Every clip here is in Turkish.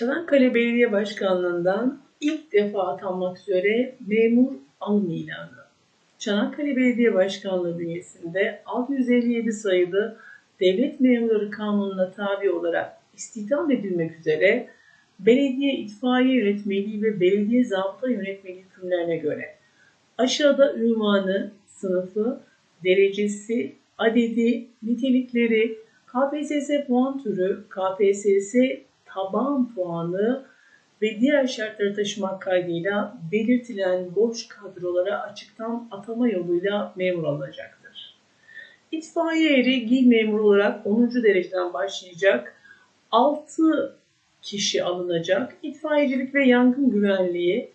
Çanakkale Belediye Başkanlığı'ndan ilk defa atanmak üzere memur alım ilanı. Çanakkale Belediye Başkanlığı bünyesinde 657 sayılı Devlet Memurları Kanunu'na tabi olarak istihdam edilmek üzere belediye itfaiye yönetmeliği ve belediye zabıta yönetmeliği hükümlerine göre aşağıda ünvanı, sınıfı, derecesi, adedi, nitelikleri, KPSS puan türü, KPSS taban puanı ve diğer şartları taşımak kaydıyla belirtilen boş kadrolara açıktan atama yoluyla memur alacaktır. İtfaiye eri Gİ memuru olarak 10. dereceden başlayacak 6 kişi alınacak. İtfaiyecilik ve yangın güvenliği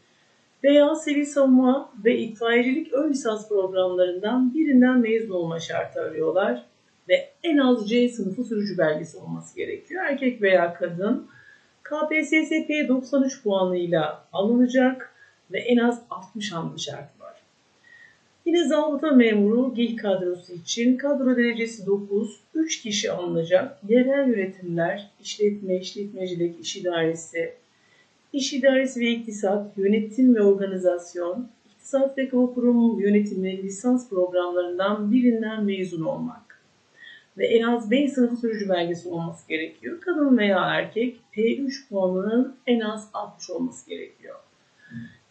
veya sivil savunma ve itfaiyecilik ön lisans programlarından birinden mezun olma şartı arıyorlar ve en az C sınıfı sürücü belgesi olması gerekiyor. Erkek veya kadın KPSS 93 puanıyla alınacak ve en az 60 hamle şartı var. Yine zabıta memuru GİH kadrosu için kadro derecesi 9, 3 kişi alınacak. Yerel yönetimler, işletme, işletmecilik, iş idaresi, iş idaresi ve iktisat, yönetim ve organizasyon, iktisat ve kamu kurum yönetimi lisans programlarından birinden mezun olmak ve en az B sınıfı sürücü belgesi olması gerekiyor. Kadın veya erkek P3 puanının en az 60 olması gerekiyor.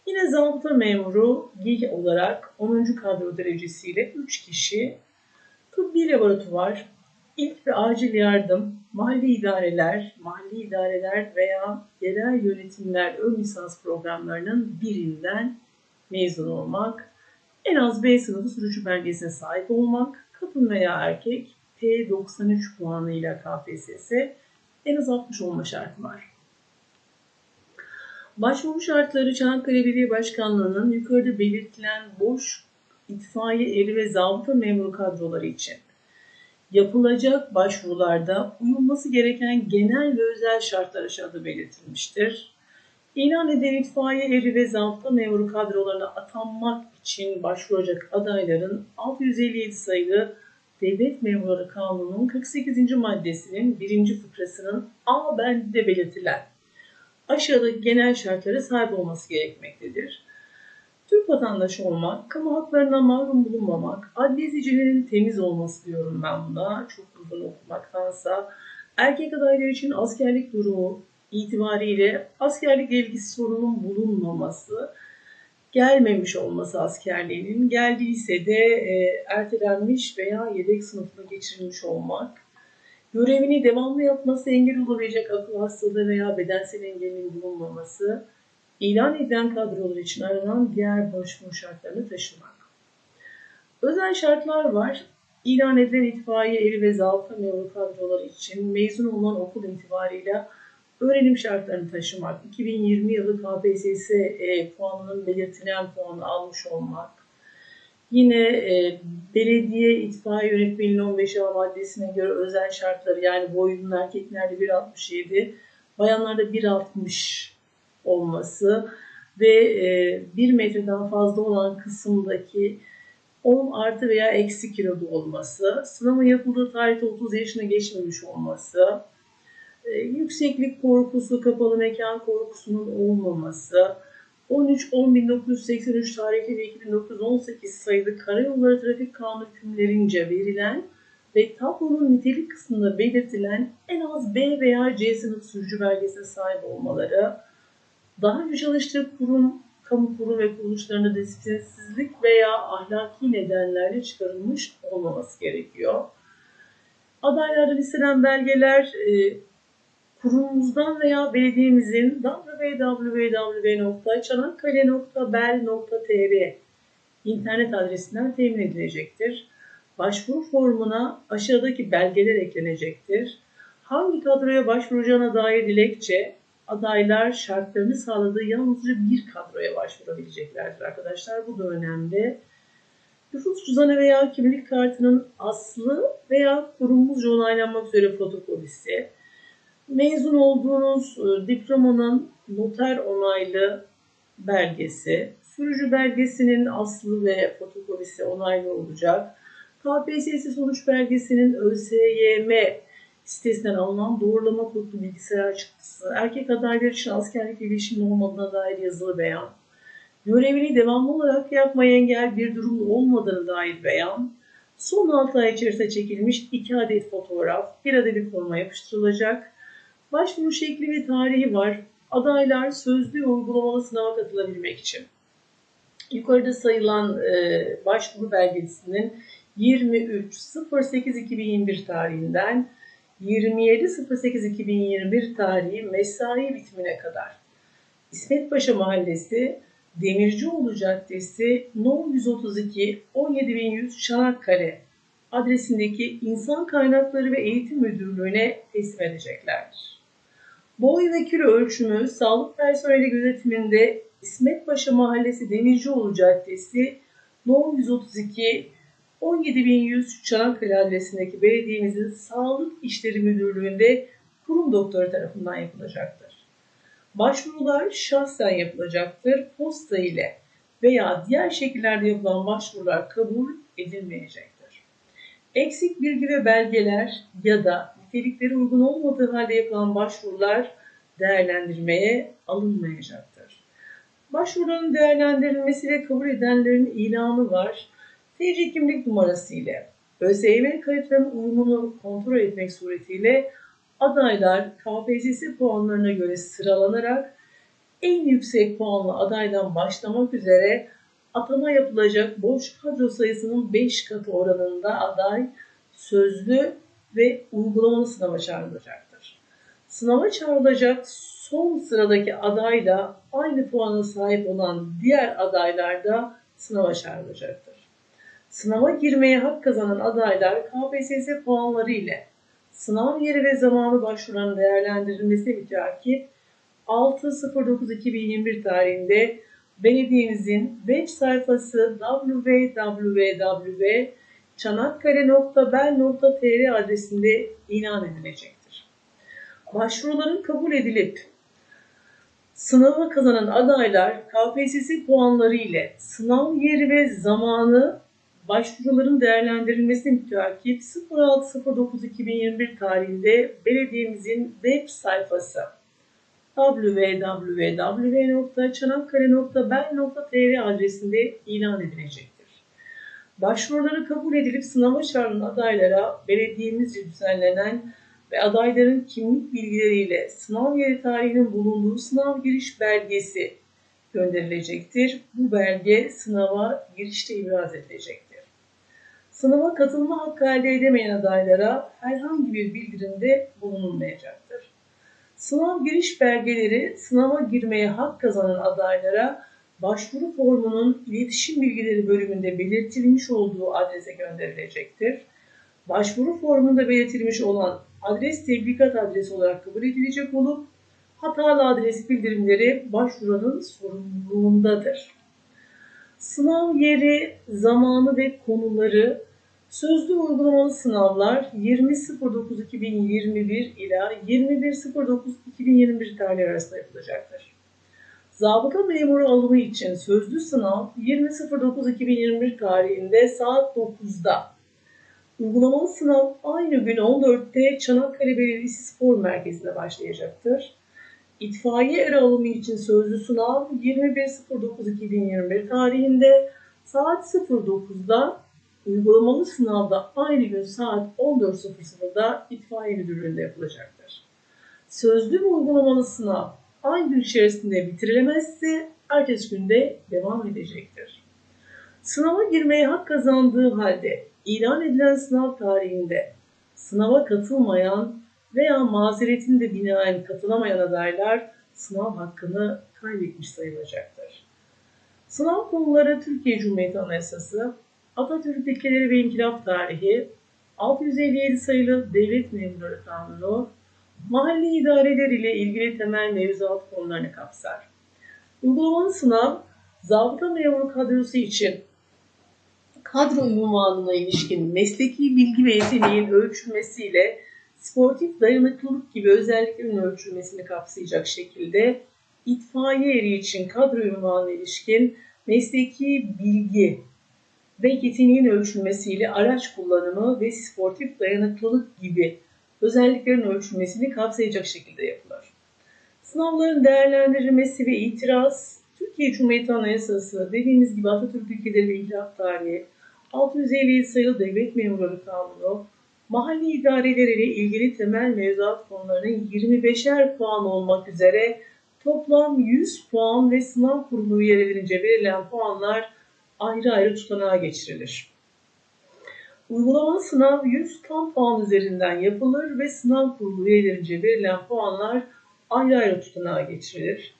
Yine zabıta memuru GİH olarak 10. kadro derecesiyle 3 kişi tıbbi laboratuvar, ilk ve acil yardım, mahalli idareler, mahalli idareler veya yerel yönetimler ön lisans programlarının birinden mezun olmak, en az B sınıfı sürücü belgesine sahip olmak, kadın veya erkek P93 puanıyla KPSS en az 60 olma şartı var. Başvuru şartları Çanakkale Belediye Başkanlığı'nın yukarıda belirtilen boş itfaiye eri ve zabıta memuru kadroları için yapılacak başvurularda uyulması gereken genel ve özel şartlar aşağıda belirtilmiştir. İlan eden itfaiye eri ve zabıta memuru kadrolarına atanmak için başvuracak adayların 657 sayılı Devlet Memurları Kanunu'nun 48. maddesinin 1. fıkrasının A bendinde belirtilen aşağıdaki genel şartlara sahip olması gerekmektedir. Türk vatandaşı olmak, kamu haklarına mahrum bulunmamak, adli sicilinin temiz olması diyorum ben buna, çok uzun okumaktansa, erkek adaylar için askerlik durumu itibariyle askerlikle ilgisi sorunun bulunmaması, gelmemiş olması askerliğinin, geldiyse de e, ertelenmiş veya yedek sınıfına geçirilmiş olmak, görevini devamlı yapması engel olabilecek akıl hastalığı veya bedensel engelinin bulunmaması, ilan edilen kadrolar için aranan diğer başvuru şartlarını taşımak. Özel şartlar var. İlan edilen itfaiye eri ve zabıta memuru kadroları için mezun olan okul itibariyle öğrenim şartlarını taşımak, 2020 yılı KPSS e, puanının belirtilen puanı almış olmak, yine e, belediye itfaiye yönetmeliğinin 15 A maddesine göre özel şartları yani boyunun erkeklerde 1.67, bayanlarda 1.60 olması ve e, 1 metreden fazla olan kısımdaki 10 artı veya eksi kiloda olması, sınavın yapıldığı tarihte 30 yaşına geçmemiş olması, yükseklik korkusu, kapalı mekan korkusunun olmaması, 13-10-1983 tarihli ve 2918 sayılı Karayolları Trafik Kanunu hükümlerince verilen ve tablonun nitelik kısmında belirtilen en az B veya C sınıf sürücü belgesine sahip olmaları, daha önce çalıştığı kurum, kamu kurum ve kuruluşlarında disiplinsizlik veya ahlaki nedenlerle çıkarılmış olmaması gerekiyor. Adaylarda listelen belgeler e, kurumumuzdan veya belediyemizin www.çanakkale.bel.tr internet adresinden temin edilecektir. Başvuru formuna aşağıdaki belgeler eklenecektir. Hangi kadroya başvuracağına dair dilekçe, adaylar şartlarını sağladığı yalnızca bir kadroya başvurabileceklerdir arkadaşlar. Bu da önemli. Nüfus cüzdanı veya kimlik kartının aslı veya kurumumuzca onaylanmak üzere fotokopisi, mezun olduğunuz e, diplomanın noter onaylı belgesi, sürücü belgesinin aslı ve fotokopisi onaylı olacak. KPSS sonuç belgesinin ÖSYM sitesinden alınan doğrulama kodlu bilgisayar çıktısı, erkek adaylar için askerlik ilişkinin olmadığına dair yazılı beyan, görevini devamlı olarak yapmaya engel bir durum olmadığına dair beyan, son 6 ay içerisinde çekilmiş 2 adet fotoğraf, 1 adet forma yapıştırılacak, başvuru şekli ve tarihi var. Adaylar sözlü ve uygulamalı sınava katılabilmek için. Yukarıda sayılan e, başvuru belgesinin 23.08.2021 tarihinden 27.08.2021 tarihi mesai bitimine kadar İsmet Paşa Mahallesi Demircioğlu Caddesi No 132 17100 Çanakkale adresindeki İnsan Kaynakları ve Eğitim Müdürlüğü'ne teslim edeceklerdir. Boy ve kilo ölçümü sağlık personeli gözetiminde İsmet Paşa Mahallesi Demircioğlu Caddesi No 132 17100 Çanakkale adresindeki belediyemizin Sağlık İşleri Müdürlüğü'nde kurum doktoru tarafından yapılacaktır. Başvurular şahsen yapılacaktır. Posta ile veya diğer şekillerde yapılan başvurular kabul edilmeyecektir. Eksik bilgi ve belgeler ya da nitelikleri uygun olmadığı halde yapılan başvurular değerlendirmeye alınmayacaktır. Başvuruların değerlendirilmesi ve kabul edenlerin ilanı var. TC kimlik numarası ile ÖSYM kayıtlarının uyumunu kontrol etmek suretiyle adaylar KPSS puanlarına göre sıralanarak en yüksek puanlı adaydan başlamak üzere atama yapılacak boş kadro sayısının 5 katı oranında aday sözlü ve uygulamalı sınava çağrılacaktır. Sınava çağrılacak son sıradaki aday da aynı puana sahip olan diğer adaylar da sınava çağrılacaktır. Sınava girmeye hak kazanan adaylar KPSS puanları ile sınav yeri ve zamanı başvuran değerlendirilmesi müteakip 6.09.2021 tarihinde belediyemizin web sayfası www.çanakkale.bel.tr adresinde ilan edilecektir. Başvuruların kabul edilip sınavı kazanan adaylar KPSS puanları ile sınav yeri ve zamanı başvuruların değerlendirilmesi müteakip 06.09.2021 tarihinde belediyemizin web sayfası www.çanakkale.bel.tr adresinde ilan edilecektir. Başvuruları kabul edilip sınava çağrılan adaylara belediyemizce düzenlenen ve adayların kimlik bilgileriyle sınav yeri tarihinin bulunduğu sınav giriş belgesi gönderilecektir. Bu belge sınava girişte ibraz edilecektir. Sınava katılma hakkı elde edemeyen adaylara herhangi bir bildirimde bulunulmayacaktır. Sınav giriş belgeleri sınava girmeye hak kazanan adaylara başvuru formunun iletişim bilgileri bölümünde belirtilmiş olduğu adrese gönderilecektir. Başvuru formunda belirtilmiş olan adres tebligat adresi olarak kabul edilecek olup hatalı adres bildirimleri başvuranın sorumluluğundadır. Sınav yeri, zamanı ve konuları sözlü uygulamalı sınavlar 20.09.2021 ila 21.09.2021 tarihleri arasında yapılacaktır. Zabıta memuru alımı için sözlü sınav 20.09.2021 tarihinde saat 9'da. Uygulamalı sınav aynı gün 14'te Çanakkale Belediyesi Spor Merkezi'nde başlayacaktır. İtfaiye er alımı için sözlü sınav 21.09.2021 tarihinde saat 09'da uygulamalı sınavda aynı gün saat 14.00'da itfaiye müdürlüğünde yapılacaktır. Sözlü ve uygulamalı sınav aynı gün içerisinde bitirilemezse ertesi günde devam edecektir. Sınava girmeye hak kazandığı halde ilan edilen sınav tarihinde sınava katılmayan veya mazeretinde binaen katılamayan adaylar sınav hakkını kaybetmiş sayılacaktır. Sınav konuları Türkiye Cumhuriyeti Anayasası, Atatürk ilkeleri ve inkılap tarihi, 657 sayılı Devlet Memurları Kanunu, mahalli idareler ile ilgili temel mevzuat konularını kapsar. Uygulamalı sınav, zabıta memuru kadrosu için kadro ünvanına ilişkin mesleki bilgi ve yeteneğin ölçülmesiyle sportif dayanıklılık gibi özelliklerin ölçülmesini kapsayacak şekilde itfaiye eri için kadro ünvanına ilişkin mesleki bilgi ve yeteneğin ölçülmesiyle araç kullanımı ve sportif dayanıklılık gibi özelliklerin ölçülmesini kapsayacak şekilde yapılır. Sınavların değerlendirilmesi ve itiraz, Türkiye Cumhuriyeti Anayasası, dediğimiz gibi Atatürk ülkeleri ve ihlaf tarihi, 657 sayılı Devlet Memurları Kanunu, mahalli idareler ile ilgili temel mevzuat konularının 25'er puan olmak üzere toplam 100 puan ve sınav kurulu üyelerince verilen puanlar ayrı ayrı tutanağa geçirilir. Uygulamalı sınav 100 tam puan üzerinden yapılır ve sınav kurulu üyelerince verilen puanlar ayrı ayrı tutanağa geçirilir.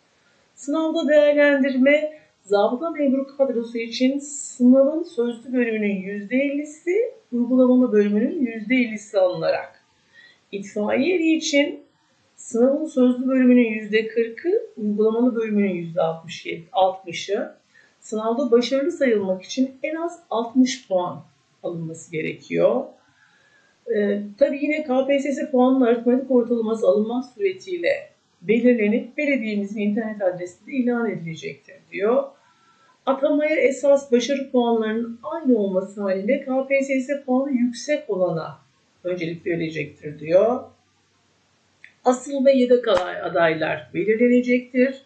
Sınavda değerlendirme zabıta memuru kadrosu için sınavın sözlü bölümünün %50'si, uygulamalı bölümünün %50'si alınarak. İtfaiyeli için sınavın sözlü bölümünün %40'ı, uygulamalı bölümünün %60'ı, sınavda başarılı sayılmak için en az 60 puan alınması gerekiyor. Ee, tabii yine KPSS puanının aritmetik ortalaması alınmak suretiyle belirlenip belediyemizin internet adresinde ilan edilecektir diyor. Atamaya esas başarı puanlarının aynı olması halinde KPSS puanı yüksek olana öncelik verilecektir diyor. Asıl ve yedek adaylar belirlenecektir.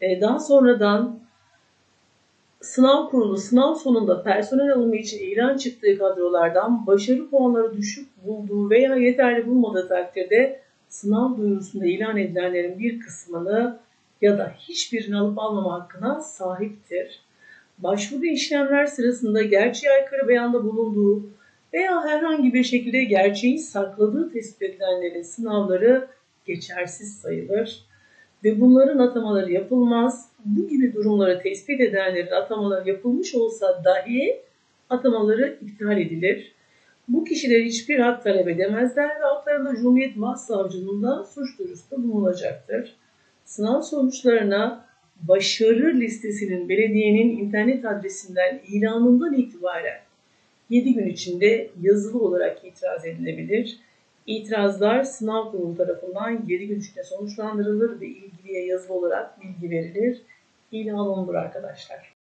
Ee, daha sonradan sınav kurulu sınav sonunda personel alımı için ilan çıktığı kadrolardan başarı puanları düşük bulduğu veya yeterli bulmadığı takdirde sınav duyurusunda ilan edilenlerin bir kısmını ya da hiçbirini alıp almama hakkına sahiptir. Başvuru işlemler sırasında gerçeğe aykırı beyanda bulunduğu veya herhangi bir şekilde gerçeği sakladığı tespit edilenlerin sınavları geçersiz sayılır ve bunların atamaları yapılmaz. Bu gibi durumları tespit edenlerin atamaları yapılmış olsa dahi atamaları iptal edilir. Bu kişiler hiçbir hak talep edemezler ve haklarında Cumhuriyet Başsavcılığında suç duyurusunda bulunacaktır. Sınav sonuçlarına başarı listesinin belediyenin internet adresinden ilanından itibaren 7 gün içinde yazılı olarak itiraz edilebilir. İtirazlar sınav kurulu tarafından 7 gün içinde sonuçlandırılır ve ilgiliye yazılı olarak bilgi verilir. İlan olunur arkadaşlar.